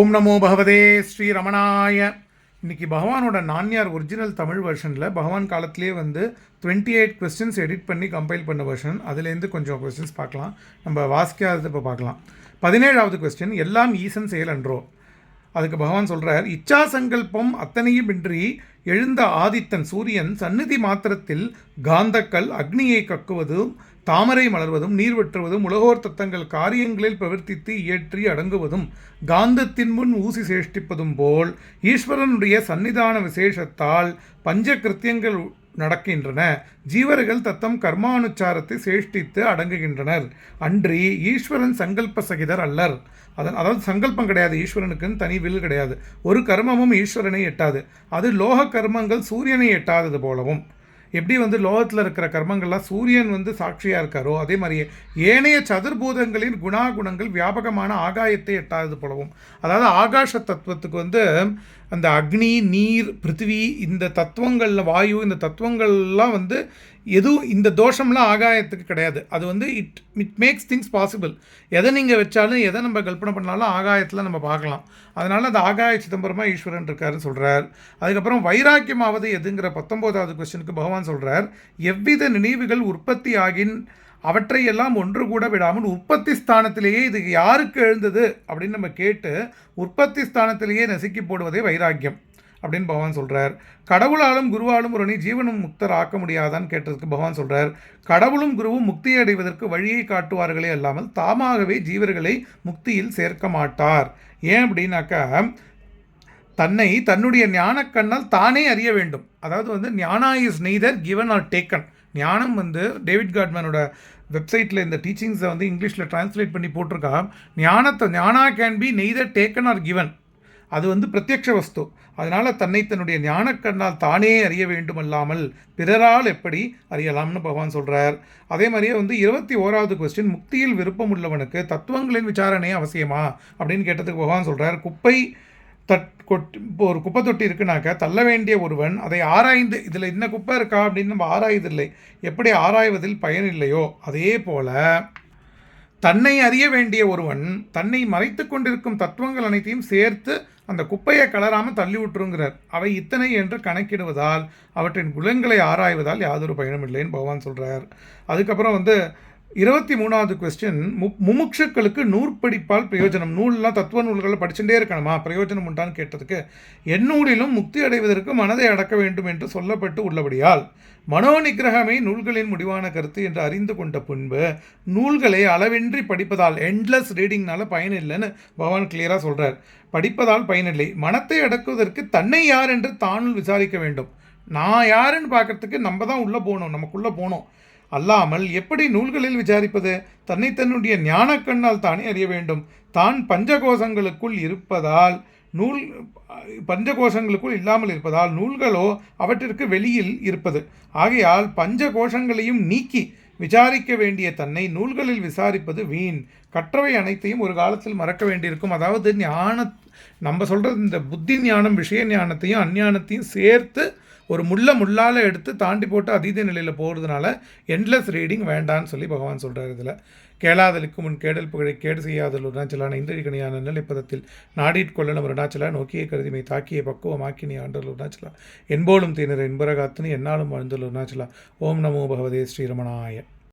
ஓம் நமோ பகவதே ஸ்ரீ ரமணாய. இன்னைக்கு பகவானோட நான்யார் ஒரிஜினல் தமிழ் வெர்ஷனில் பகவான் காலத்திலே வந்து டுவெண்ட்டி எயிட் கொஸ்டின்ஸ் எடிட் பண்ணி கம்பைல் பண்ண வெர்ஷன் அதுலேருந்து கொஞ்சம் கொஸ்டின்ஸ் பார்க்கலாம். நம்ம வாசிக்காதது இப்போ பார்க்கலாம். பதினேழாவது கொஸ்டின் எல்லாம் ஈசன் செயலன்றோ அதுக்கு பகவான் சொல்கிறார் இச்சா சங்கல்பம் அத்தனையும் இன்றி எழுந்த ஆதித்தன் சூரியன் சந்நிதி மாத்திரத்தில் காந்தக்கல் அக்னியை கக்குவதும் தாமரை மலர்வதும் நீர் வெற்றுவதும் உலகோர் தத்தங்கள் காரியங்களில் பிரவர்த்தித்து இயற்றி அடங்குவதும் காந்தத்தின் முன் ஊசி சேஷ்டிப்பதும் போல் ஈஸ்வரனுடைய சன்னிதான விசேஷத்தால் பஞ்ச கிருத்தியங்கள் நடக்கின்றன. ஜீவர்கள் தத்தம் கர்மானுச்சாரத்தை சேஷ்டித்து அடங்குகின்றனர். அன்றி ஈஸ்வரன் சங்கல்ப சகிதர் அல்லர். அதன் அதாவது சங்கல்பம் கிடையாது. ஈஸ்வரனுக்குன்னு தனி வில் கிடையாது. ஒரு கர்மமும் ஈஸ்வரனை எட்டாது. அது லோக கர்மங்கள் சூரியனை எட்டாதது போலவும். எப்படி வந்து லோகத்தில் இருக்கிற கர்மங்கள்லாம் சூரியன் வந்து சாட்சியாக இருக்காரோ அதே மாதிரியே ஏனைய சதுர்பூதங்களின் குணாகுணங்கள் வியாபகமான ஆகாயத்தை எட்டாதது போலவும். அதாவது ஆகாஷ தத்துவத்துக்கு வந்து அந்த அக்னி நீர் பிருத்திவி இந்த தத்துவங்களில் வாயு இந்த தத்துவங்கள்லாம் வந்து எதுவும் இந்த தோஷம்லாம் ஆகாயத்துக்கு கிடையாது. அது வந்து it it makes things possible எதை நீங்கள் வச்சாலும் எதை நம்ம கல்பனை பண்ணாலும் ஆகாயத்தில் நம்ம பார்க்கலாம். அதனால் அந்த ஆகாய சிதம்பரமாக ஈஸ்வரன் இருக்காருன்னு சொல்கிறார் அதுக்கப்புறம் வைராக்கியமாவது எதுங்கிற பத்தொம்போதாவது கொஸ்டினுக்கு பகவான் சொல்கிறார் எவ்வித நினைவுகள் உற்பத்தி ஆகின் அவற்றையெல்லாம் ஒன்று கூட விடாமல் உற்பத்தி ஸ்தானத்திலேயே இது யாருக்கு எழுந்தது? அப்படின்னு நம்ம கேட்டு உற்பத்தி ஸ்தானத்திலேயே நசுக்கி போடுவதே வைராக்கியம் அப்படின்னு பகவான் சொல்கிறார் கடவுளாலும் குருவாலும் ஒரு ஜீவனும் முக்தர் ஆக்க முடியாதான்னு கேட்டதுக்கு பகவான் சொல்கிறார் கடவுளும் குருவும் முக்தியை அடைவதற்கு வழியை காட்டுவார்களே அல்லாமல் தாமாகவே ஜீவர்களை முக்தியில் சேர்க்க மாட்டார். ஏன் அப்படின்னாக்கா தன்னை தன்னுடைய ஞானக்கண்ணால் தானே அறிய வேண்டும். அதாவது வந்து jnana is neither given or taken ஞானம் வந்து டேவிட் காட்மேனோட வெப்சைட்டில் இந்த டீச்சிங்ஸை வந்து இங்கிலீஷில் டிரான்ஸ்லேட் பண்ணி போட்டிருக்கா. ஞானத்தை jnana can be neither taken or given அது வந்து பிரத்யக்ஷ வஸ்து. அதனால் தன்னை தன்னுடைய ஞானக்கண்ணால் தானே அறிய வேண்டுமல்லாமல் பிறரால் எப்படி அறியலாம்னு பகவான் சொல்கிறார் அதே மாதிரியே வந்து இருபத்தி ஓராவது கொஸ்டின் முக்தியில் விருப்பம் உள்ளவனுக்கு தத்துவங்களின் விசாரணை அவசியமா? அப்படின்னு கேட்டதுக்கு பகவான் சொல்கிறார் குப்பை தட் கொட் இப்போ ஒரு குப்பை தொட்டி இருக்குனாக்க தள்ள வேண்டிய ஒருவன் அதை ஆராய்ந்து இதில் என்ன குப்பை இருக்கா? அப்படின்னு நம்ம ஆராய்வதில்லை. எப்படி ஆராய்வதில் பயன் இல்லையோ அதே போல தன்னை அறிய வேண்டிய ஒருவன் தன்னை மறைத்து கொண்டிருக்கும் தத்துவங்கள் அனைத்தையும் சேர்த்து அந்த குப்பையை கலராமல் தள்ளி விட்டுருங்கிறார். அவை இத்தனை என்று கணக்கிடுவதால் அவற்றின் குலங்களை ஆராய்வதால் யாதொரு பயனும் இல்லைன்னு பகவான் சொல்கிறார் அதுக்கப்புறம் வந்து இருபத்தி மூணாவது கொஸ்டின் மு முமுட்சுக்களுக்கு நூற்படிப்பால் பிரயோஜனம். நூல்லாம் தத்துவ நூல்களை படிச்சுட்டே இருக்கணுமா? பிரயோஜனம் உண்டான்னு கேட்டதுக்கு எந்நூலிலும் முக்தி அடைவதற்கு மனதை அடக்க வேண்டும் என்று சொல்லப்பட்டு உள்ளபடியால் மனோ நிகிரகமே நூல்களின் முடிவான கருத்து என்று அறிந்து கொண்ட பின்பு நூல்களை அளவின்றி படிப்பதால் எண்ட்லெஸ் ரீடிங்னால பயன் இல்லைன்னு பகவான் கிளியராக சொல்கிறார் படிப்பதால் பயனில்லை மனத்தை அடக்குவதற்கு தன்னை யார் என்று தானுள் விசாரிக்க வேண்டும். நான் யாருன்னு பார்க்கறதுக்கு நம்ம தான் உள்ளே போகணும். நமக்குள்ளே போகணும். அல்லாமல் எப்படி நூல்களில் விசாரிப்பது? தன்னை தன்னுடைய ஞானக்கண்ணால் தானே அறிய வேண்டும். தான் பஞ்சகோஷங்களுக்குள் இருப்பதால் நூல் பஞ்சகோஷங்களுக்குள் இல்லாமல் இருப்பதால் நூல்களோ அவற்றிற்கு வெளியில் இருப்பது. ஆகையால் பஞ்ச கோஷங்களையும் நீக்கி விசாரிக்க வேண்டிய தன்னை நூல்களில் விசாரிப்பது வீண். கற்றவை அனைத்தையும் ஒரு காலத்தில் மறக்க வேண்டியிருக்கும். அதாவது ஞான நம்ம சொல்கிறது இந்த புத்தி ஞானம் விஷய ஞானத்தையும் அஞ்ஞானத்தையும் சேர்த்து ஒரு முள்ள முள்ளால் எடுத்து தாண்டி போட்டு அதீத நிலையில் போகிறதுனால எண்ட்லெஸ் ரீடிங் வேண்டான்னு சொல்லி பகவான் சொல்கிறார் இதில். கேளாதலுக்கு முன் கேடல் புகழை கேடு செய்யாதல் அருணாச்சலான இந்திரிகணியான நிலைப்பதத்தில் நாடிட் கொள்ளணும் அருணாச்சலா நோக்கிய கருதிமை தாக்கிய பக்குவமாக்கினி ஆண்டல் அருணாச்சலா. என்போலும் தீனர் என்பரகாத்துன்னு என்னாலும் வாழ்ந்தல் அருணாச்சலா. ஓம் நமோ பகவதே ஸ்ரீரமணாய.